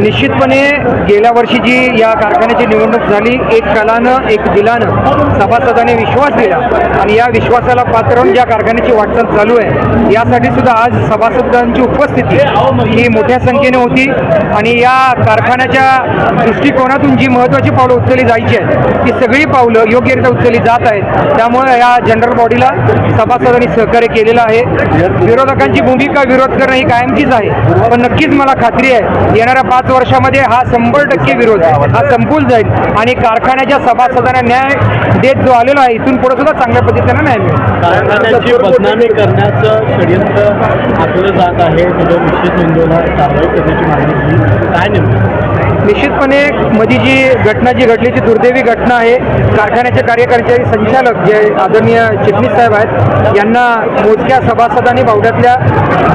निश्चितपणे गेल्या वर्षी जी या कारखान्याची निवडणूक झाली. एक कलानं एक दिलानं सभासदांनी विश्वास दिला. आणि या विश्वासाला पात्र होऊन ज्या कारखान्याची वाटचाल चालू आहे यासाठी सुद्धा आज सभासदांची उपस्थिती ही मोठ्या संख्येने होती. आणि या कारखान्याच्या दृष्टिकोनातून जी महत्त्वाची पावलं उचलली जायची आहेत ती सगळी पावलं योग्यरित्या उचलली जात आहेत. त्यामुळे या जनरल बॉडीला सभासदांनी सहकार्य केलेलं आहे. विरोधकांची भूमिका विरोध करणं ही कायमचीच आहे. पण नक्कीच मला खात्री आहे. येणाऱ्या पाच वर्षामध्ये हा शंभर टक्के विरोध हा संपून जाईल. आणि कारखान्याच्या सभासदांना न्याय देत जो आलेला आहे इथून पुढे सुद्धा चांगल्या पद्धतीने न्याय मिळेल. कारखान्याची बदनामी करण्याचं षडयंत्र आखलं जात आहे. त्याच्यावर निश्चित नोंदवला कारवाई करण्याची मागणी काय नेमकं? निश्चितपणे मधी जी घटना जी घडली ती दुर्दैवी घटना आहे. कारखान्याचे कार्यकारी संचालक जे आदरणीय चिटणीस साहेब आहेत यांना मोजक्या सभासदांनी बावड्यातल्या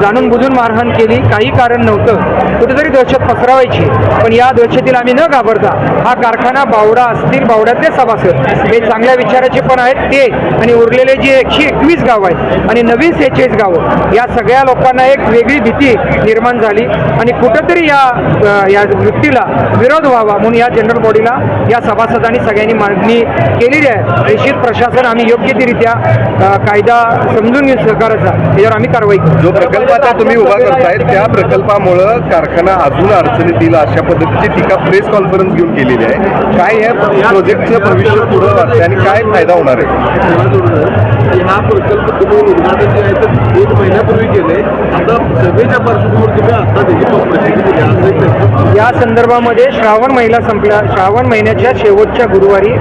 जाणून बुजून मारहाण केली. काही कारण नव्हतं. कुठेतरी दहशत पसरवायची. पण या दहशतीला आम्ही न घाबरता हा कारखाना बावडा असतील बावड्यातले सभासद. हे चांगल्या विचाराचे पण आहेत ते. आणि उरलेले जे एकशे एकवीस गाव आहेत आणि नवीन सेहेचाळीस गावं या सगळ्या लोकांना एक वेगळी भीती निर्माण झाली. आणि कुठंतरी या या वृत्तीला विरोध व्हावा म्हणून या जनरल बॉडीला या सभासदांनी सगळ्यांनी मागणी केलेली आहे. निश्चित प्रशासन आम्ही योग्य रित्या अ, कायदा समजून घेऊन सहकाराचा याच्यावर आम्ही कारवाई करू. जो प्रकल्प आता तुम्ही उभा करताय त्या प्रकल्पामुळं कारखाना अजून अडचणीत येईल अशा पद्धतीची टीका प्रेस कॉन्फरन्स घेऊन केलेली आहे. काय या प्रोजेक्टचं भविष्य पुढं वाटतंय आणि काय फायदा होणार आहे? हा प्रकल्प तुम्ही उद्घाटन जे आहे तर एक महिन्यापूर्वी केले आता सभेच्या पार्श्वभूमीवर तुम्ही आता त्याची प्रसिद्धी दिली असं एक त्याचं- या संदर्भामध्ये श्रावण महिला संपल्या श्रावण महिन्याच्या शेवटच्या गुरुवारी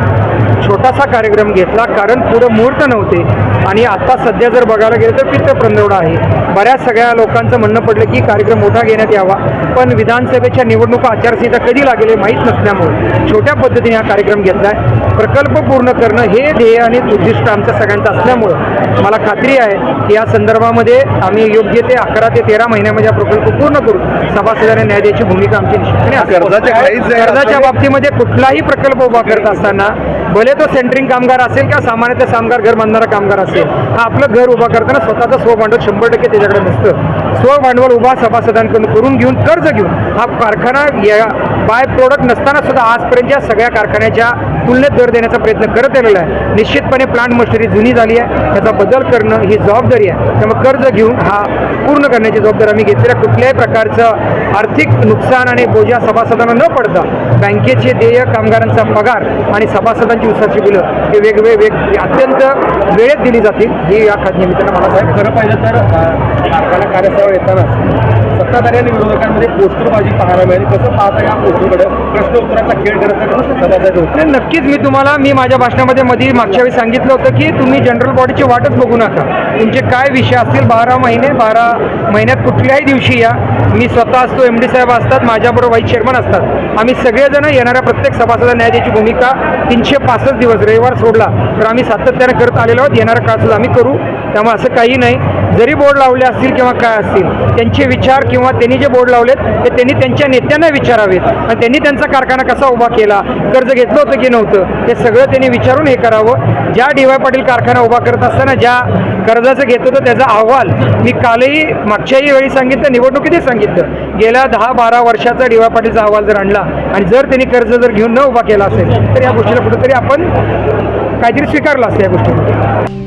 छोटासा कार्यक्रम घेतला कारण पुढे मुहूर्त नव्हते. आणि आता सध्या जर बघायला गेलं तर पित्त प्रंदवडा आहे. बऱ्याच सगळ्या लोकांचं म्हणणं पडलं की कार्यक्रम मोठा घेण्यात यावा. पण विधानसभेच्या निवडणुका आचारसंहिता कधी लागेल हे माहीत नसल्यामुळे छोट्या पद्धतीने हा कार्यक्रम घेतला आहे. प्रकल्प पूर्ण करणं हे ध्येय आणि उद्दिष्ट आमचं सगळ्यांचं असल्यामुळं मला खात्री आहे की या संदर्भामध्ये आम्ही योग्य ते अकरा ते तेरा महिन्यामध्ये हा प्रकल्प पूर्ण करू. सभासदांना न्याय द्यायची भूमिका आमची निश्चितपणे. कर्जाच्या बाबतीमध्ये कुठलाही प्रकल्प उभा करत असताना भले तो सेंटरिंग कामगार असेल किंवा सामान्यतः कामगार घर बांधणारा कामगार असेल हा आपलं घर उभा करताना स्वतःचं स्वभांडवल शंभर टक्के त्याच्याकडे नसतं. स्वभांडवल उभा सभासदांकडून करून घेऊन कर्ज घेऊन हा कारखाना या बाय प्रोडक्ट नसताना सुद्धा आजपर्यंत या सगळ्या कारखान्याच्या तुलनेत दर देण्याचा प्रयत्न करत आलेला आहे. निश्चितपणे प्लांट मशिनरी जुनी झाली आहे त्याचा बदल करणं ही जबाबदारी आहे. त्यामुळे कर्ज घेऊन हा पूर्ण करण्याची जबाबदारी आम्ही घेतलेल्या कुठल्याही प्रकारचं आर्थिक नुकसान आणि बोजा सभासदांना न पडता बँकेचे देय कामगारांचा पगार आणि सभासदांची उसाची बिलं हे वेगवेगळे वेग अत्यंत वेळेत दिली जातील. ही या निमित्तानं मला साहेब खरं पाहिलं तर अं, कार्यस्थळावर येताना सत्ताधारी विरोधकांमध्ये पोस्टरबाजी पाहायला मिळाली. कसं पाहता या पोस्टरकडे प्रश्न उत्तराचा खेळ करत सभासद नाही, नक्कीच मी तुम्हाला मी माझ्या भाषणामध्ये मध्ये मागच्या वेळी सांगितलं होतं की तुम्ही जनरल बॉडीची वाटच बघू नका. तुमचे काय विषय असतील बारा महिने बारा महिन्यात कुठल्याही दिवशी या. मी स्वतः असतो एम डी साहेब असतात माझ्याबरोबर व्हाईस चेअरमन असतात. आम्ही सगळेजण येणाऱ्या प्रत्येक सभासदा न्यायाची भूमिका तीनशे पासष्ट दिवस रविवार सोडला. तर आम्ही सातत्याने करत आलेलो आहोत. येणारा काळ सुद्धा आम्ही करू. त्यामुळे असं काही नाही. जरी बोर्ड लावले असतील किंवा काय असतील त्यांचे विचार किंवा त्यांनी जे बोर्ड लावलेत ते त्यांनी त्यांच्या नेत्यांना विचारावेत. आणि त्यांनी त्यांचा कारखाना कसा उभा केला कर्ज घेतलं होतं की नव्हतं हे सगळं त्यांनी विचारून हे करावं. ज्या डी वाय पाटील कारखाना उभा करत असताना ज्या कर्जाचं घेत होतं त्याचा अहवाल मी कालही मागच्याही वेळी सांगितलं निवडणुकीतही सांगितलं. गेल्या दहा बारा वर्षाचा डी वाय पाटीलचा अहवाल जर आणला आणि जर त्यांनी कर्ज जर घेऊन न उभा केला असेल तर या गोष्टीला कुठेतरी आपण काहीतरी स्वीकारलं असतं या गोष्टी